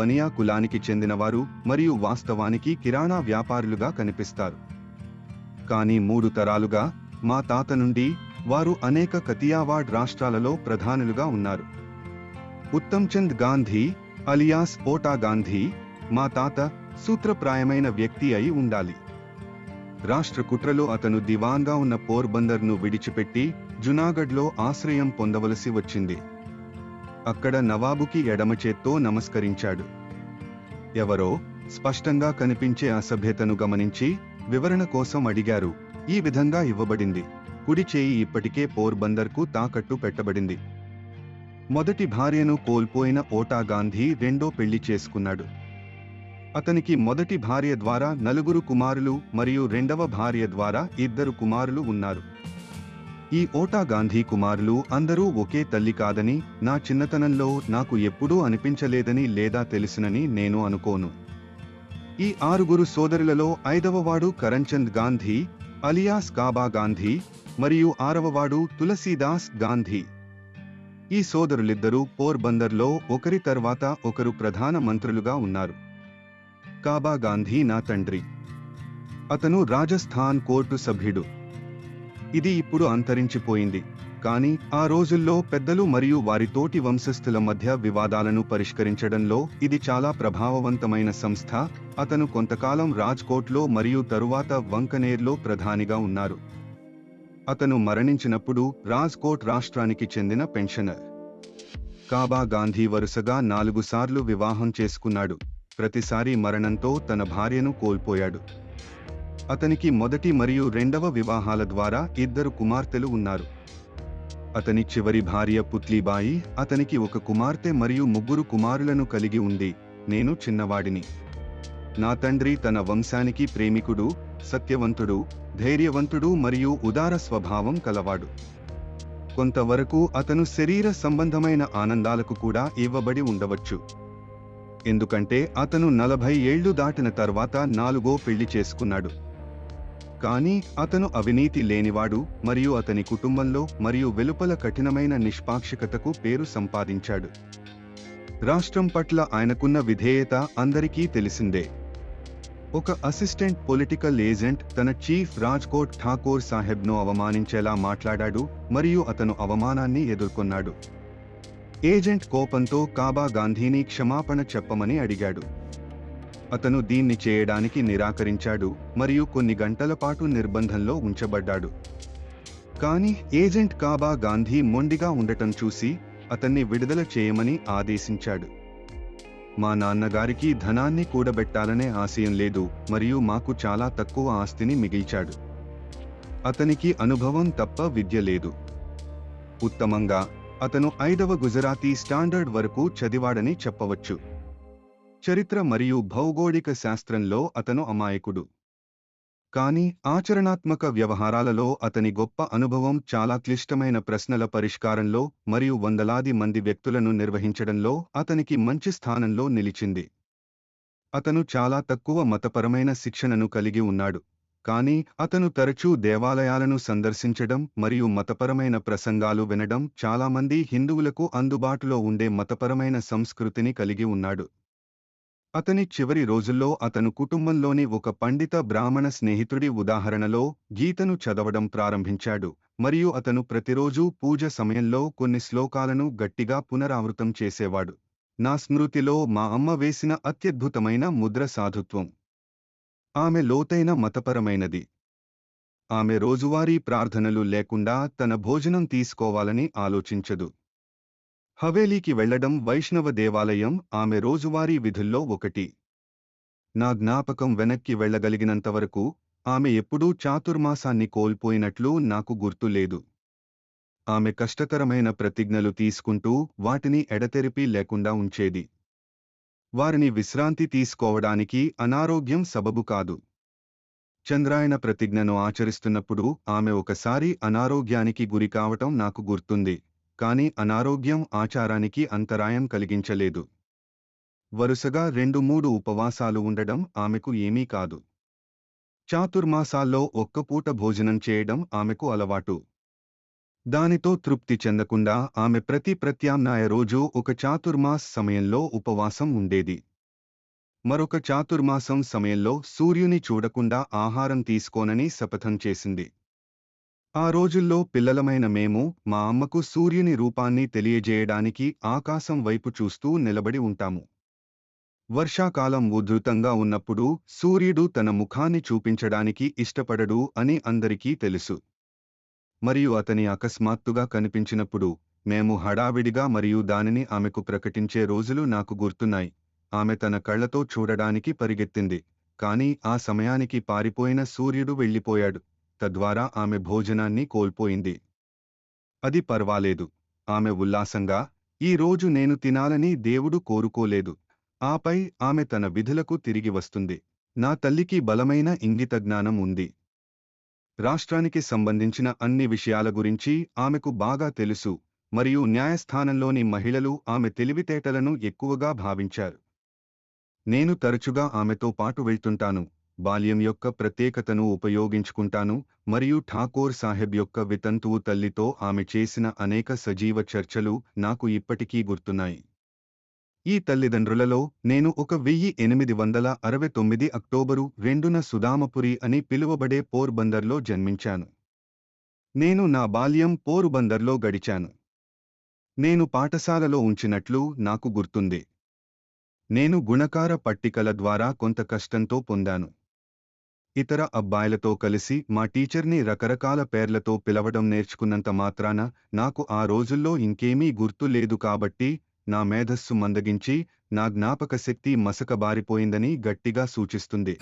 బనియా కులానికి చెందినవారు మరియు వాస్తవానికి కిరాణా వ్యాపారులుగా కనిపిస్తారు. కానీ మూడు తరాలుగా మా తాత నుండి వారు అనేక కతియావాడ్ రాష్ట్రాలలో ప్రధానులుగా ఉన్నారు. ఉత్తమ్చంద్ గాంధీ అలియాస్ ఓటా గాంధీ మా తాత సూత్రప్రాయమైన వ్యక్తి అయి ఉండాలి. రాష్ట్ర కుట్రలో అతను దివాన్గా ఉన్న పోర్బందర్ను విడిచిపెట్టి జునాగఢ్లో ఆశ్రయం పొందవలసి వచ్చింది. అక్కడ నవాబుకి ఎడమ చేత్తో నమస్కరించాడు. ఎవరో స్పష్టంగా కనిపించే అసభ్యతను గమనించి వివరణ కోసం అడిగారు. ఈ విధంగా ఇవ్వబడింది. కుడి చేయి ఇప్పటికే పోర్బందర్కు తాకట్టు పెట్టబడింది. మొదటి భార్యను కోల్పోయిన ఓటా గాంధీ రెండో పెళ్ళి చేసుకున్నాడు. అతనికి మొదటి భార్య ద్వారా నలుగురు కుమారులు మరియు రెండవ భార్య ద్వారా ఇద్దరు కుమారులు ఉన్నారు. ఈ ఓటా గాంధీ కుమారులు అందరూ ఒకే తల్లి కాదని నా చిన్నతనంలో నాకు ఎప్పుడూ అనిపించలేదని లేదా తెలిసినని నేను అనుకోను. ఈ ఆరుగురు సోదరులలో ఐదవవాడు కరణ్చంద్ గాంధీ అలియాస్ కాబా గాంధీ మరియు ఆరవవాడు తులసీదాస్ గాంధీ. ఈ సోదరులిద్దరూ పోర్బందర్లో ఒకరి తర్వాత ఒకరు ప్రధాన మంత్రులుగా ఉన్నారు. కాబా గాంధీ నా తండ్రి. అతను రాజస్థాన్ కోర్టు సభ్యుడు. ఇది ఇప్పుడు అంతరించిపోయింది. కానీ ఆ రోజుల్లో పెద్దలు మరియు వారి తోటి వంశస్థుల మధ్య వివాదాలను పరిష్కరించడంలో ఇది చాలా ప్రభావవంతమైన సంస్థ. అతను కొంతకాలం రాజ్కోట్లో మరియు తరువాత వంకనేర్లో ప్రధానిగా ఉన్నారు. అతను మరణించినప్పుడు రాజ్కోట్ రాష్ట్రానికి చెందిన పెన్షనర్. కాబా గాంధీ వరుసగా నాలుగు సార్లు వివాహం చేసుకున్నాడు. ప్రతిసారి మరణంతో తన భార్యను కోల్పోయాడు. అతనికి మొదటి మరియు రెండవ వివాహాల ద్వారా ఇద్దరు కుమార్తెలు ఉన్నారు. అతని చివరి భార్య పుత్లీబాయి అతనికి ఒక కుమార్తె మరియు ముగ్గురు కుమారులను కలిగి ఉంది. నేను చిన్నవాడిని. నా తండ్రి తన వంశానికి ప్రేమికుడు సత్యవంతుడు ధైర్యవంతుడు మరియు ఉదార స్వభావం కలవాడు. కొంతవరకు అతను శరీర సంబంధమైన ఆనందాలకు కూడా ఇవ్వబడి ఉండవచ్చు. ఎందుకంటే అతను నలభై ఏళ్ళు దాటిన తర్వాత నాలుగో పెళ్ళి చేసుకున్నాడు. కానీ అతను అవినీతి లేనివాడు మరియు అతని కుటుంబంలో మరియు వెలుపల కఠినమైన నిష్పాక్షికతకు పేరు సంపాదించాడు. రాష్ట్రం పట్ల ఆయనకున్న విధేయత అందరికీ తెలిసిందే. ఒక అసిస్టెంట్ పొలిటికల్ ఏజెంట్ తన చీఫ్ రాజ్కోట్ ఠాకూర్ సాహెబ్ను అవమానించేలా మాట్లాడాడు మరియు అతను అవమానాన్ని ఎదుర్కొన్నాడు. ఏజెంట్ కోపంతో కాబా గాంధీని క్షమాపణ చెప్పమని అడిగాడు. అతను దీన్ని చేయడానికి నిరాకరించాడు మరియు కొన్ని గంటల పాటు నిర్బంధంలో ఉంచబడ్డాడు. కానీ ఏజెంట్ కాబా గాంధీ మొండిగా ఉండటం చూసి అతన్ని విడుదల చేయమని ఆదేశించాడు. మా నాన్నగారికి ధనాన్ని కూడబెట్టాలనే ఆశయం లేదు మరియు మాకు చాలా తక్కువ ఆస్తిని మిగిల్చాడు. అతనికి అనుభవం తప్ప విద్య లేదు. ఉత్తమంగా అతను ఐదవ గుజరాతీ స్టాండర్డ్ వరకు చదివాడని చెప్పవచ్చు. చరిత్ర మరియు భౌగోళిక శాస్త్రంలో అతను అమాయకుడు. కానీ ఆచరణాత్మక వ్యవహారాలలో అతని గొప్ప అనుభవం చాలా క్లిష్టమైన ప్రశ్నల పరిష్కారంలో మరియు వందలాది మంది వ్యక్తులను నిర్వహించడంలో అతనికి మంచి స్థానంలో నిలిచింది. అతను చాలా తక్కువ మతపరమైన శిక్షణను కలిగి ఉన్నాడు. కానీ అతను తరచూ దేవాలయాలను సందర్శించడం మరియు మతపరమైన ప్రసంగాలు వినడం చాలామంది హిందువులకు అందుబాటులో ఉండే మతపరమైన సంస్కృతిని కలిగి ఉన్నాడు. అతని చివరి రోజుల్లో అతను కుటుంబంలోని ఒక పండిత బ్రాహ్మణ స్నేహితుడి ఉదాహరణలో గీతను చదవడం ప్రారంభించాడు. మరియు అతను ప్రతిరోజూ పూజ సమయంలో కొన్ని శ్లోకాలను గట్టిగా పునరావృతం చేసేవాడు. నా స్మృతిలో మా అమ్మ వేసిన అత్యద్భుతమైన ముద్ర సాధుత్వం. ఆమె లోతైన మతపరమైనది. ఆమె రోజువారీ ప్రార్థనలు లేకుండా తన భోజనం తీసుకోవాలని ఆలోచించదు. హవేలీకి వెళ్ళడం వైష్ణవ దేవాలయం ఆమె రోజువారీ విధుల్లో ఒకటి. నా జ్ఞాపకం వెనక్కి వెళ్ళగలిగినంతవరకు ఆమె ఎప్పుడూ చాతుర్మాసాన్ని కోల్పోయినట్లు నాకు గుర్తులేదు ఆమె కష్టతరమైన ప్రతిజ్ఞలు తీసుకుంటూ వాటిని ఎడతెరిపి లేకుండా ఉంచేది. వారిని విశ్రాంతి తీసుకోవడానికి అనారోగ్యం సబబు కాదు. చంద్రాయణ ప్రతిజ్ఞను ఆచరిస్తున్నప్పుడు ఆమె ఒకసారి అనారోగ్యానికి గురికావటం నాకు గుర్తుంది. కాని అనారోగ్యం ఆచారానికి అంతరాయం కలిగించలేదు. వరుసగా రెండు మూడు ఉపవాసాలు ఉండడం ఆమెకు ఏమీ కాదు. చాతుర్మాసాల్లో ఒక్కపూట భోజనం చేయడం ఆమెకు అలవాటు. దానితో తృప్తి చెందకుండా ఆమె ప్రతి ప్రత్యామ్నాయ రోజు ఒక చాతుర్మాస్ సమయంలో ఉపవాసం ఉండేది. మరొక చాతుర్మాసం సమయంలో సూర్యుని చూడకుండా ఆహారం తీసుకోనని శపథం చేసింది. ఆ రోజుల్లో పిల్లలమైన మేము మా అమ్మకు సూర్యుని రూపాన్ని తెలియజేయడానికి ఆకాశం వైపు చూస్తూ నిలబడి ఉంటాము. వర్షాకాలం ఉధృతంగా ఉన్నప్పుడు సూర్యుడు తన ముఖాన్ని చూపించడానికి ఇష్టపడడు అని అందరికీ తెలుసు. మరియు అతని అకస్మాత్తుగా కనిపించినప్పుడు మేము హడావిడిగా మరియు దానిని ఆమెకు ప్రకటించే రోజులు నాకు గుర్తున్నాయి. ఆమె తన కళ్ళతో చూడడానికి పరిగెత్తింది కాని ఆ సమయానికి పారిపోయిన సూర్యుడు వెళ్ళిపోయాడు. తద్వారా ఆమె భోజనాన్ని కోల్పోయింది. అది పర్వాలేదు. ఆమె ఉల్లాసంగా ఈ రోజు నేను తినాలని దేవుడు కోరుకోలేదు. ఆపై ఆమె తన విధులకు తిరిగి వస్తుంది. నా తల్లికి బలమైన ఇంగిత జ్ఞానం ఉంది. రాష్ట్రానికి సంబంధించిన అన్ని విషయాల గురించి ఆమెకు బాగా తెలుసు మరియు న్యాయస్థానంలోని మహిళలు ఆమె తెలివితేటలను ఎక్కువగా భావించారు. నేను తరచుగా ఆమెతో పాటు వెళ్తుంటాను. బాల్యం యొక్క ప్రత్యేకతను ఉపయోగించుకుంటాను మరియు ఠాకూర్ సాహెబ్ యొక్క వితంతువు తల్లితో ఆమె చేసిన అనేక సజీవ చర్చలు నాకు ఇప్పటికీ గుర్తున్నాయి. ఈ తల్లిదండ్రులలో నేను ఒక వెయ్యి ఎనిమిది వందల అరవై తొమ్మిది అక్టోబరు రెండున సుదామపురి అని పిలువబడే పోర్బందర్లో జన్మించాను. నేను నా బాల్యం పోరుబందర్లో గడిచాను. నేను పాఠశాలలో ఉంచినట్లు నాకు గుర్తుంది. నేను గుణకార పట్టికల ద్వారా కొంత కష్టంతో పొందాను. ఇతర అబ్బాయిలతో కలిసి మా టీచర్ని రకరకాల పేర్లతో పిలవడం నేర్చుకున్నంత మాత్రాన నాకు ఆ రోజుల్లో ఇంకేమీ గుర్తు లేదు కాబట్టి నా మేధస్సు మందగించి నా జ్ఞాపకశక్తి మసకబారిపోయిందని గట్టిగా సూచిస్తుంది.